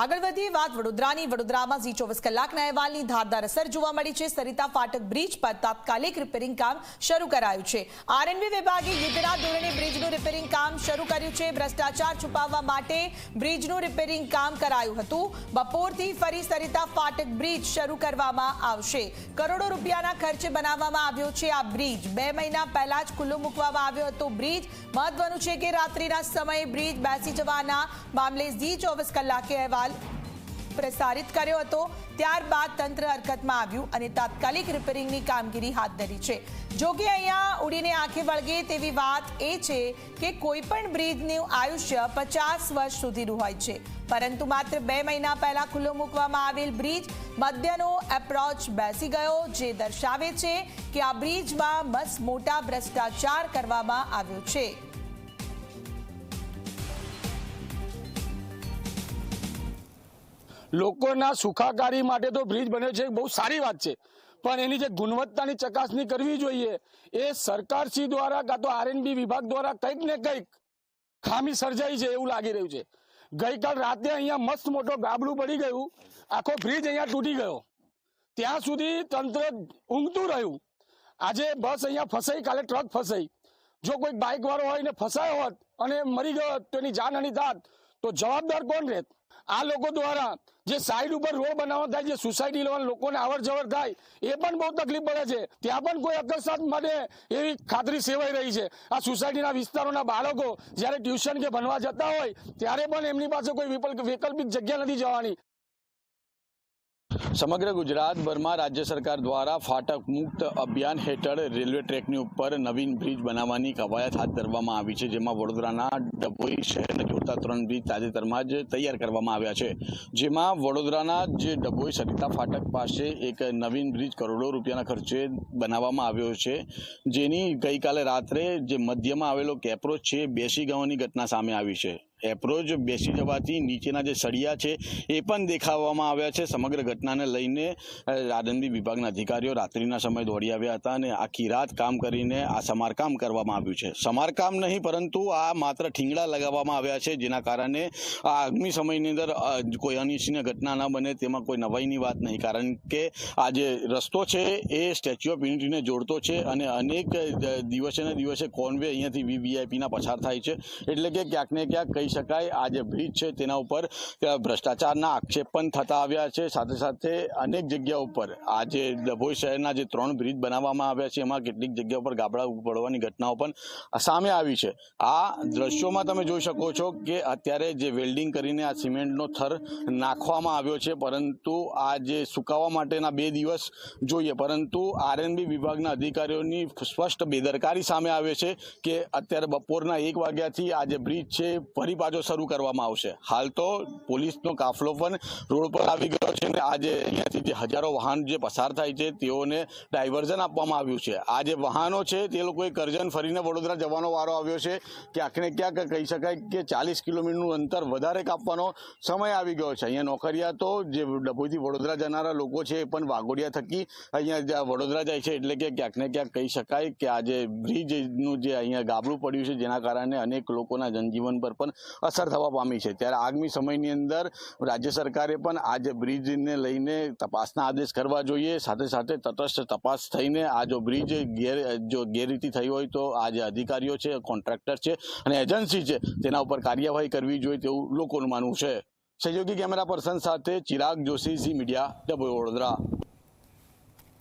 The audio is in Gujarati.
આગળ વધીએ, વાત વડોદરાની. વડોદરામાં ઝી ચોવીસ કલાકના અહેવાલની ધારદાર અસર જોવા મળી છે. સરિતા ફાટક બ્રિજ પર તાત્કાલિક રિપેરિંગ કામ શરૂ કરાયું છે. આરએનબી વિભાગે યુદ્ધના ધોરણે બ્રિજનું રિપેરિંગ કામ શરૂ કર્યું છે. ભ્રષ્ટાચાર છુપાવવા માટે બ્રિજનું રિપેરિંગ કામ કરાયું હતું. બપોરથી ફરી સરિતા ફાટક બ્રિજ શરૂ કરવામાં આવશે. કરોડો રૂપિયાના ખર્ચે બનાવવામાં આવ્યો છે આ બ્રિજ. બે મહિના પહેલા જ ખુલ્લો મૂકવામાં આવ્યો હતો બ્રિજ. મહત્વનું છે કે રાત્રિના સમયે બ્રિજ બેસી જવાના મામલે ઝી ચોવીસ કલાકે અહેવાલ પ્રસારિત કર્યો હતો. ત્યારબાદ તંત્ર હરકતમાં આવ્યું અને તાત્કાલિક રિપેરિંગની કામગીરી હાથ ધરી છે. જો કે અહીંયા ઉડીને આંખે વળગે તેવી વાત એ છે કે કોઈ પણ બ્રિજનું આયુષ્ય પચાસ વર્ષ સુધીનું હોય છે. પરંતુ માત્ર બે મહિના પહેલા ખુલ્લો મૂકવામાં આવેલ બ્રિજ મધ્યનો એપ્રોચ બેસી ગયો, જે દર્શાવે છે કે આ બ્રિજમાં બસ મોટા ભ્રષ્ટાચાર કરવામાં આવ્યો છે. લોકોના સુખાકારી માટે તો બ્રિજ બન્યો છે બહુ સારી વાત છે. પણ એની જે ગુણવત્તાની ચકાસણી કરવી જોઈએ, એ સરકારશ્રી દ્વારા કાં તો આરએનબી વિભાગ દ્વારા કંઈક ને કંઈક ખામી સર્જાઈ છે એવું લાગી રહ્યું છે. ગઈકાલ રાતે અહીંયા મસ્ત મોટો ગાબડું પડી ગયું, આખો બ્રિજ અહીંયા તૂટી ગયો. ત્યાં સુધી તંત્ર ઊંઘતું રહ્યું. આજે બસ અહીંયા ફસાઈ, કાલે ટ્રક ફસાઈ. જો કોઈ બાઇક વાળો હોય ને ફસાયો હોત અને મરી ગયો હોત, તો એની જાનહાની થાત તો જવાબદાર કોણ રહેત આ લોકો દ્વારા જે સાઈડ ઉપર રોડ બનાવવા થાય, જે સોસાયટી લેવા લોકોને અવર જવર થાય, એ પણ બહુ તકલીફ પડે છે. ત્યાં પણ કોઈ અકસ્માત માટે એવી ખાતરી સેવાઈ રહી છે. આ સોસાયટીના વિસ્તારોના બાળકો જ્યારે ટ્યુશન કે ભણવા જતા હોય, ત્યારે પણ એમની પાસે કોઈ વિકલ્પ વૈકલ્પિક જગ્યા નથી જવાની. સમગ્ર ગુજરાતભરમાં રાજ્ય સરકાર દ્વારા ફાટક મુક્ત અભિયાન હેઠળ રેલવે ટ્રેકની ઉપર નવીન બ્રિજ બનાવવાની કવાયત હાથ ધરવામાં આવી છે, જેમાં વડોદરાના ડભોઈ શહેરને જોડતા ત્રણ બ્રિજ તાજેતરમાં જ તૈયાર કરવામાં આવ્યા છે. જેમાં વડોદરાના જે ડભોઈ સરિતા ફાટક પાસે એક નવીન બ્રિજ કરોડો રૂપિયાના ખર્ચે બનાવવામાં આવ્યો છે, જેની ગઈકાલે રાત્રે જે મધ્યમાં આવેલો કેપ્રોચ છે, બેસી ગવાની ઘટના સામે આવી છે. એપ્રોચ બેસી જવાથી નીચેના જે સળિયા છે, એ પણ દેખાવામાં આવ્યા છે. સમગ્ર ઘટનાને લઈને આરએનબી વિભાગના અધિકારીઓ રાત્રિના સમય દોડી આવ્યા હતા અને આખી રાત કામ કરીને આ સમારકામ કરવામાં આવ્યું છે. સમારકામ નહીં, પરંતુ આ માત્ર ઠીંગડા લગાવવામાં આવ્યા છે, જેના કારણે આ આગામી સમયની અંદર કોઈ અનિચ્છનીય ઘટના ન બને, તેમાં કોઈ નવાઈની વાત નહીં. કારણ કે આ જે રસ્તો છે, એ સ્ટેચ્યુ ઓફ યુનિટીને જોડતો છે અને અનેક દિવસે ને દિવસે કોનવે અહીંયાથી વીવીઆઈપીના પસાર થાય છે. એટલે કે ક્યાંક ને ક્યાંક કહી શકાય. આ જે બ્રિજ છે તેના ઉપર ભ્રષ્ટાચારના આક્ષેપ પણ થતા આવ્યા છે. સાથે સાથે અનેક જગ્યા ઉપર આ જે ડભોઈ શહેરના જે ત્રણ બ્રિજ બનાવવામાં આવ્યા છે, એમાં કેટલીક જગ્યા ઉપર ગાબડા પડવાની ઘટનાઓ પણ સામે આવી છે. આ દ્રશ્યોમાં તમે જોઈ શકો છો કે અત્યારે જે વેલ્ડિંગ કરીને આ સિમેન્ટનો થર નાખવામાં આવ્યો છે, પરંતુ આ જે સુકાવા માટેના બે દિવસ જોઈએ. પરંતુ આરએનબી વિભાગના અધિકારીઓની સ્પષ્ટ બેદરકારી સામે આવે છે કે અત્યારે બપોરના એક વાગ્યાથી આ જે બ્રિજ છે, ફરી પાછો શરૂ કરવામાં આવશે. હાલ તો પોલીસનો કાફલો પણ રોડ પર આવી ગયો છે અને આજે અહીંયાથી જે હજારો વાહન જે પસાર થાય છે તેઓને ડાયવર્ઝન આપવામાં આવ્યું છે. આ જે વાહનો છે તે લોકોએ કરજણ ફરીને વડોદરા જવાનો વારો આવ્યો છે. ક્યાંક ને ક્યાંક કહી શકાય કે ચાલીસ કિલોમીટરનું અંતર વધારે કાપવાનો સમય આવી ગયો છે. અહીંયા નોકરિયા તો જે ડભોઈથી વડોદરા જનારા લોકો છે એ પણ વાઘોડિયા થકી અહીંયા વડોદરા જાય છે. એટલે કે ક્યાંક ને ક્યાંક કહી શકાય કે આજે બ્રિજનું જે અહીંયા ગાબડું પડ્યું છે જેના કારણે અનેક લોકોના જનજીવન પર પણ અસર થવા પામી છે. ત્યારે આગામી સમયની અંદર રાજ્ય સરકારે પણ આ જે બ્રિજને લઈને તપાસના આદેશ કરવા જોઈએ. સાથે સાથે તટસ્થ તપાસ થઈને આ જો બ્રિજ ગેર, જો ગેરરીતિ થઈ હોય તો આ જે અધિકારીઓ છે, કોન્ટ્રાક્ટર છે અને એજન્સી છે, તેના ઉપર કાર્યવાહી કરવી જોઈએ તેવું લોકોનું માનવું છે. સહયોગી કેમેરા પર્સન સાથે ચિરાગ જોશી ઝી મીડિયા ડબલ વડોદરા.